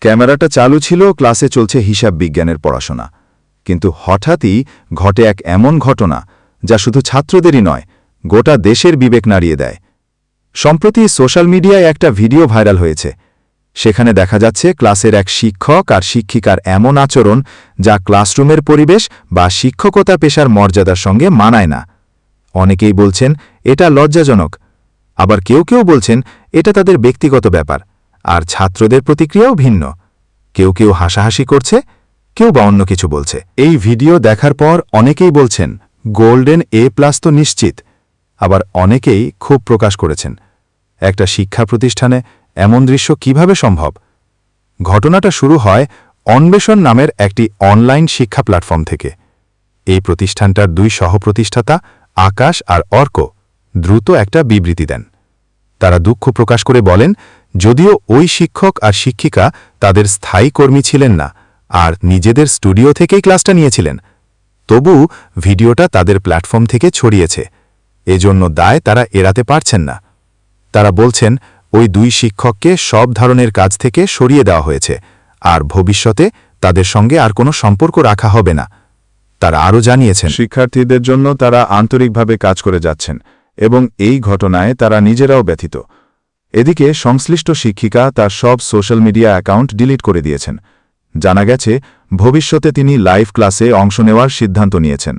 ক্যামেরাটা চালু ছিল, ক্লাসে চলছে হিসাব বিজ্ঞানের পড়াশোনা। কিন্তু হঠাৎই ঘটে এক এমন ঘটনা, যা শুধু ছাত্রদেরই নয়, গোটা দেশের বিবেক নাড়িয়ে দেয়। সম্প্রতি সোশ্যাল মিডিয়ায় একটা ভিডিও ভাইরাল হয়েছে। সেখানে দেখা যাচ্ছে ক্লাসের এক শিক্ষক আর শিক্ষিকার এমন আচরণ যা ক্লাসরুমের পরিবেশ বা শিক্ষকতা পেশার মর্যাদার সঙ্গে মানায় না। অনেকেই বলছেন, এটা লজ্জাজনক। আবার কেউ কেউ বলছেন, এটা তাদের ব্যক্তিগত ব্যাপার। আর ছাত্রদের প্রতিক্রিয়াও ভিন্ন। কেউ কেউ হাসাহাসি করছে, কেউ বা অন্য কিছু বলছে। এই ভিডিও দেখার পর অনেকেই বলছেন, গোল্ডেন এ প্লাস তো নিশ্চিত। আবার অনেকেই খুব প্রকাশ করেছেন, একটা শিক্ষা প্রতিষ্ঠানে এমন দৃশ্য কীভাবে সম্ভব? ঘটনাটা শুরু হয় অন্বেষণ নামের একটি অনলাইন শিক্ষা প্ল্যাটফর্ম থেকে। এই প্রতিষ্ঠানটার দুই সহপ্রতিষ্ঠাতা আকাশ আর অর্ক দ্রুত একটা বিবৃতি দেন। তারা দুঃখ প্রকাশ করে বলেন, যদিও ওই শিক্ষক আর শিক্ষিকা তাদের স্থায়ী কর্মী ছিলেন না, আর নিজেদের স্টুডিও থেকেই ক্লাসটা নিয়েছিলেন। তবু ভিডিওটা তাদের প্ল্যাটফর্ম থেকে ছড়িয়েছে। এজন্য দায় তারা এড়াতে পারছেন না। তারা বলছেন, ওই দুই শিক্ষককে সব ধরনের কাজ থেকে সরিয়ে দেওয়া হয়েছে, আর ভবিষ্যতে তাদের সঙ্গে আর কোনো সম্পর্ক রাখা হবে না। তারা আরও জানিয়েছেন, শিক্ষার্থীদের জন্য তারা আন্তরিকভাবে কাজ করে যাচ্ছেন এবং এই ঘটনায় তারা নিজেরাও ব্যথিত। এদিকে সংশ্লিষ্ট শিক্ষিকা তার সব সোশ্যাল মিডিয়া অ্যাকাউন্ট ডিলিট করে দিয়েছেন। জানা গেছে, ভবিষ্যতে তিনি লাইভ ক্লাসে অংশ নেওয়ার সিদ্ধান্ত নিয়েছেন।